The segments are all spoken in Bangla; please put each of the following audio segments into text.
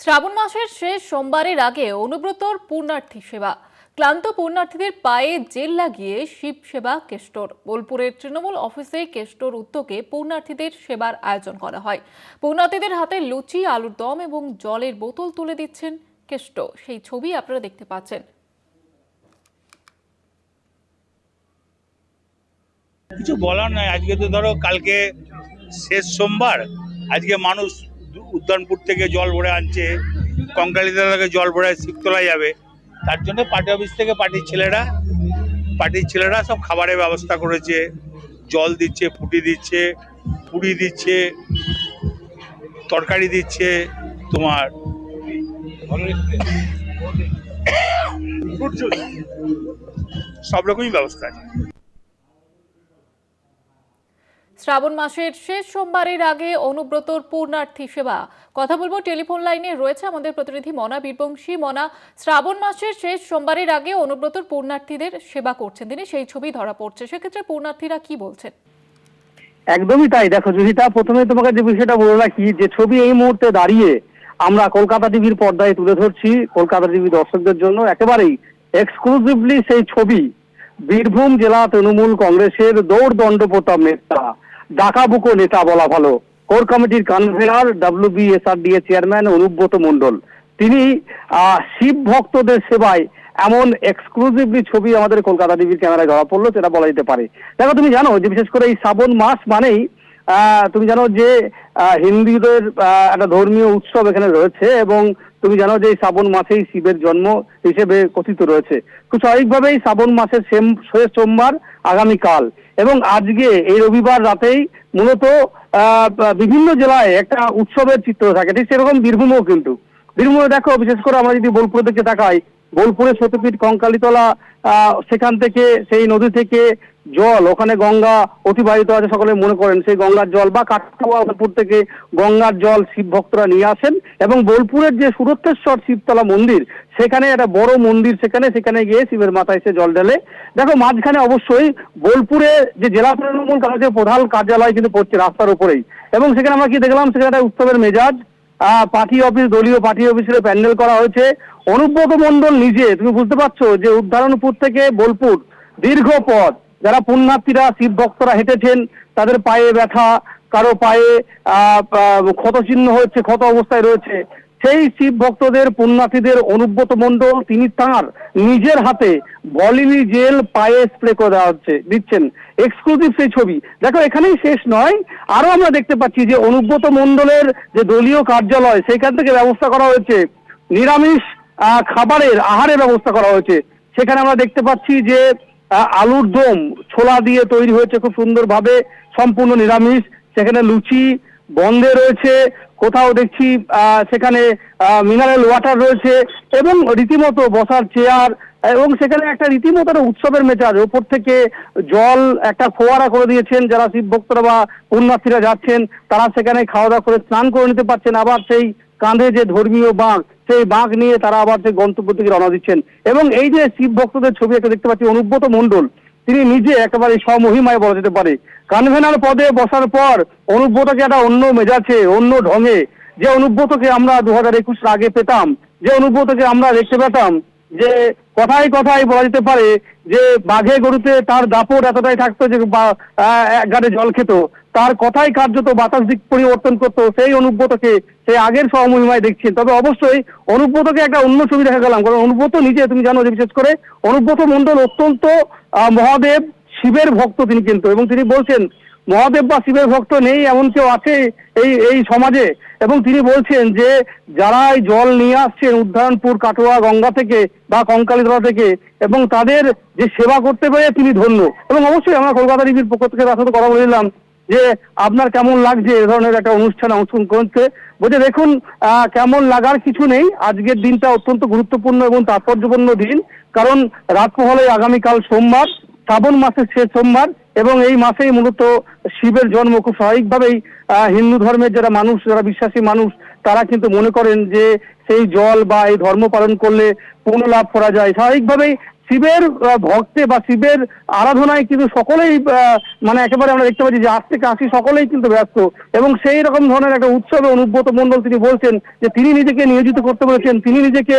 শ্রাবণ মাসের শেষ সোমবারের আগে অনুব্রতর পূর্ণার্থী সেবা। ক্লান্ত পূর্ণার্থীদের পায়ে জেল লাগিয়ে শিব সেবা কেষ্টর। বোলপুরের তৃণমূল অফিসে কেষ্টর উদ্যোগে পূর্ণার্থীদের সেবার আয়োজন করা হয়। পূর্ণার্থীদের হাতে লুচি, আলুর দম এবং জলের বোতল তুলে দিচ্ছেন কেষ্ট। সেই ছবি আপনারা দেখতে পাচ্ছেন। কিছু বলার নয় আজকে তো ধরো কালকে শেষ সোমবার। আজকে মানুষ উদ্যানপুর থেকে জল ভরে আনছে কঙ্কালীতলা থেকে জল ভরে শিবতলা যাবে। তার জন্য পার্টি অফিস থেকে পার্টির ছেলেরা পার্টির ছেলেরা সব খাবারের ব্যবস্থা করেছে। জল দিচ্ছে ফুটি দিচ্ছে, পুরি দিচ্ছে, তরকারি দিচ্ছে তোমার। সব রকমই ব্যবস্থা আছে। শ্রাবণ মাসের শেষ সোমবারের আগে অনুব্রতর পূর্ণার্থী সেবা। কথা বলব টেলিফোন লাইনে রয়েছে আমাদের প্রতিনিধি মনা বীরবংশী। মনা, শ্রাবণ মাসের শেষ সোমবারের আগে অনুব্রতর পূর্ণার্থীদের সেবা করছেন তিনি, সেই ছবি ধরা পড়ছে। সেক্ষেত্রে পূর্ণার্থীরা কি বলছেন? একদমই তাই। দেখো যদি তা প্রথমে তোমাকে যে বিষয়টা বলে রাখি, যে ছবি এই মুহূর্তে দাঁড়িয়ে আমরা কলকাতা টিভির পর্দায় তুলে ধরছি, কলকাতা টিভি দর্শকদের জন্য। একেবারেই এক্সক্লুসিভলি সেই ছবি। বীরভূম জেলা তৃণমূল কংগ্রেসের দৌড় দণ্ড প্রতাপ নেতা ডাকাবুকো নেতা বলা ভালো। কোর কমিটির convener WBSRDA chairman Anubrata Mondal. তিনি শিব ভক্তদের সেবায় এমন এক্সক্লুসিভলি ছবি আমাদের কলকাতা টিভির ক্যামেরায় ধরা পড়ল, সেটা বলা যেতে পারে। দেখো, তুমি জানো যে বিশেষ করে এই শ্রাবণ মাস মানেই তুমি জানো যে হিন্দুদের একটা ধর্মীয় উৎসব এখানে রয়েছে এবং তুমি জানো যে এই শ্রাবণ মাসেই শিবের জন্ম হিসেবে কথিত রয়েছে। খুব স্বাভাবিকভাবেই শ্রাবণ মাসের শেষ সোমবার আগামীকাল। এবং আজকে এই রবিবার রাতেই মূলত বিভিন্ন জেলায় একটা উৎসবের চিত্র থাকে। ঠিক সেরকম বীরভূমেও কিন্তু। বীরভূমে দেখো, বিশেষ করে আমরা যদি বোলপুরের দিকে তাকাই বোলপুরে সত্যপীঠ কঙ্কালীতলা সেখান থেকে সেই নদী থেকে জল, ওখানে গঙ্গা অতিবাহিত আছে, সকলে মনে করেন সেই গঙ্গার জল, বা কাঠপুর থেকে গঙ্গার জল শিব ভক্তরা নিয়ে আসেন, এবং বোলপুরের যে সুরত্বেশ্বর শিবতলা মন্দির সেখানে একটা বড় মন্দির সেখানে সেখানে গিয়ে শিবের মাথায় এসে জল ঢেলে। দেখো, মাঝখানে অবশ্যই বোলপুরে যে জেলা তৃণমূল কংগ্রেসের প্রধান কার্যালয় কিন্তু পড়ছে রাস্তার উপরেই। এবং সেখানে আমরা কি দেখলাম? সেখানে একটা উৎসবের মেজাজ। পার্টি অফিস, দলীয় পার্টি অফিসের প্যান্ডেল করা হয়েছে। অনুব্রত মণ্ডল নিজে, তুমি বুঝতে পারছ যে উদ্ধারণপুর থেকে বোলপুর দীর্ঘ পথ। যারা পুণ্যার্থীরা, শিব ভক্তরা হেঁটেছেন, তাদের পায়ে ব্যথা, কারও পায়ে ক্ষত চিহ্ন হচ্ছে ক্ষত অবস্থায় রয়েছে। সেই শিব ভক্তদের পুণ্যার্থীদের অনুব্রত মণ্ডল তিনি তার নিজের হাতে বলিনি জেল পায়ে স্প্রে করে দেওয়া হচ্ছে, দিচ্ছেন। এক্সক্লুসিভ সেই ছবি। দেখো, এখানেই শেষ নয়। আরও আমরা দেখতে পাচ্ছি যে অনুব্রত মণ্ডলের যে দলীয় কার্যালয়, সেইখান থেকে ব্যবস্থা করা হয়েছে। নিরামিষ খাবারের আহারের ব্যবস্থা করা হয়েছে। সেখানে আমরা দেখতে পাচ্ছি যে আলুর দম ছোলা দিয়ে তৈরি হয়েছে খুব সুন্দরভাবে। সম্পূর্ণ নিরামিষ। সেখানে লুচি বন্ধে রয়েছে, কোথাও দেখছি সেখানে মিনারেল ওয়াটার রয়েছে, এবং রীতিমতো বসার চেয়ার এবং সেখানে একটা রীতিমতো একটা উৎসবের মেজাজ। ওপর থেকে জল একটা ফোয়ারা করে দিয়েছেন, যারা শিব ভক্তরা বা পুণ্যার্থীরা যাচ্ছেন, তারা সেখানে খাওয়া দাওয়া করে স্নান করে নিতে পারছেন। আবার সেই কাঁধে যে ধর্মীয় বাঁক সেই বাঁক নিয়ে তারা আবার সেই গন্তব্য থেকে রওনা দিচ্ছেন। এবং এই যে শিব ভক্তদের ছবি একটা দেখতে পাচ্ছি, অনুব্রত মণ্ডল। তিনি নিজে একেবারে স্বমহিমায় বলা যেতে পারে। কনভেনার পদে বসার পর অনুব্রতকে একটা অন্য মেজাজে, অন্য ঢঙে, যে অনুব্রতকে আমরা দু হাজার একুশ আগে পেতাম, যে অনুব্রতকে আমরা দেখতে পেতাম, যে কথায় কথায় বলা যেতে পারে যে বাঘে গরুতে তার দাপট এতটাই থাকতো যে গাড়ি জল খেত। তার কথাই কার্যত বাতাস দিক পরিবর্তন করতো। সেই অনুব্রতকে সেই আগের সহমহিমায় দেখছেন। তবে অবশ্যই অনুব্রতকে একটা অন্য ছবি দেখা গেলাম। কারণ অনুব্রত নিজে, তুমি জানো যে বিশেষ করে অনুব্রত মণ্ডল অত্যন্ত মহাদেব, শিবের ভক্ত তিনি কিন্তু। এবং তিনি বলছেন মহাদেব বা শিবের ভক্ত নেই, এমন কেউ আছে এই এই সমাজে? এবং তিনি বলছেন যে, যারা এই জল নিয়ে আসছেন উদ্ধারণপুর, কাটোয়া, গঙ্গা থেকে বা কঙ্কালীতলা থেকে, এবং তাদের যে সেবা করতে পেরে তিনি ধন্য। এবং অবশ্যই আমরা কলকাতা টিভির পক্ষ থেকে তার সাথে কথা বলেছিলাম যে, আপনার কেমন লাগছে এ ধরনের একটা অনুষ্ঠানে অংশগ্রহণ করতে? বলছে, দেখুন কেমন লাগার কিছু নেই। আজকের দিনটা অত্যন্ত গুরুত্বপূর্ণ এবং তাৎপর্যপূর্ণ দিন। কারণ রাত হলে আগামীকাল সোমবার, শ্রাবণ মাসের শেষ সোমবার এবং এই মাসেই মূলত শিবের জন্ম খুব স্বাভাবিকভাবেই হিন্দু ধর্মের যারা মানুষ, যারা বিশ্বাসী মানুষ, তারা কিন্তু মনে করেন যে সেই জল বা এই ধর্ম পালন করলে পুনঃ লাভ করা যায়। স্বাভাবিকভাবেই শিবের ভক্তে বা শিবের আরাধনায় কিন্তু সকলেই মানে একেবারে আমরা দেখতে পাচ্ছি যে আজ থেকে আসি সকলেই কিন্তু ব্যস্ত। এবং সেই রকম ধরনের একটা উৎসবে অনুব্রত মন্ডল তিনি বলছেন যে তিনি নিজেকে নিয়োজিত করতে পেরেছেন তিনি নিজেকে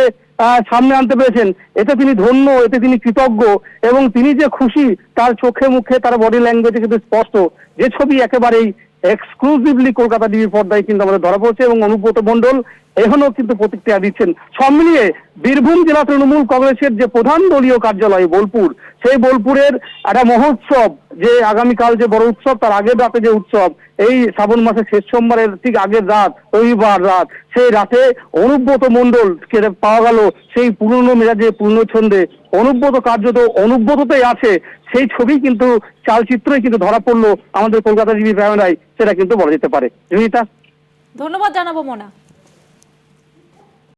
সামনে আনতে পেরেছেন। এতে তিনি ধন্য, এতে তিনি কৃতজ্ঞ এবং তিনি যে খুশি তার চোখে মুখে তার বডি ল্যাঙ্গুয়েজে কিন্তু স্পষ্ট। যে ছবি একেবারেই এক্সক্লুসিভলি কলকাতা টিভির পর্দায় কিন্তু আমাদের ধরা পড়ছে এবং অনুব্রত মণ্ডল এখনও কিন্তু প্রতিক্রিয়া দিচ্ছেন। সব মিলিয়ে বীরভূম জেলা তৃণমূল কংগ্রেসের যে প্রধান দলীয় কার্যালয় বোলপুর, সেই বোলপুরের একটা মহোৎসব, যে আগামীকাল যে বড় উৎসব, তার আগের রাতে যে উৎসব, এই শ্রাবণ মাসের শেষ সোমবারের ঠিক আগের রাত, রবিবার রাত, সেই রাতে অনুব্রত মণ্ডল পাওয়া গেল সেই পুরনো মেজাজে, পুরনো ছন্দে। অনুব্রত কার্যত অনুব্রততেই আছে, সেই ছবি কিন্তু, চালচিত্রই কিন্তু ধরা পড়ল আমাদের কলকাতা টিভি ক্যামেরায় সেটা কিন্তু বলা যেতে পারে। ধন্যবাদ জানাব মোনা।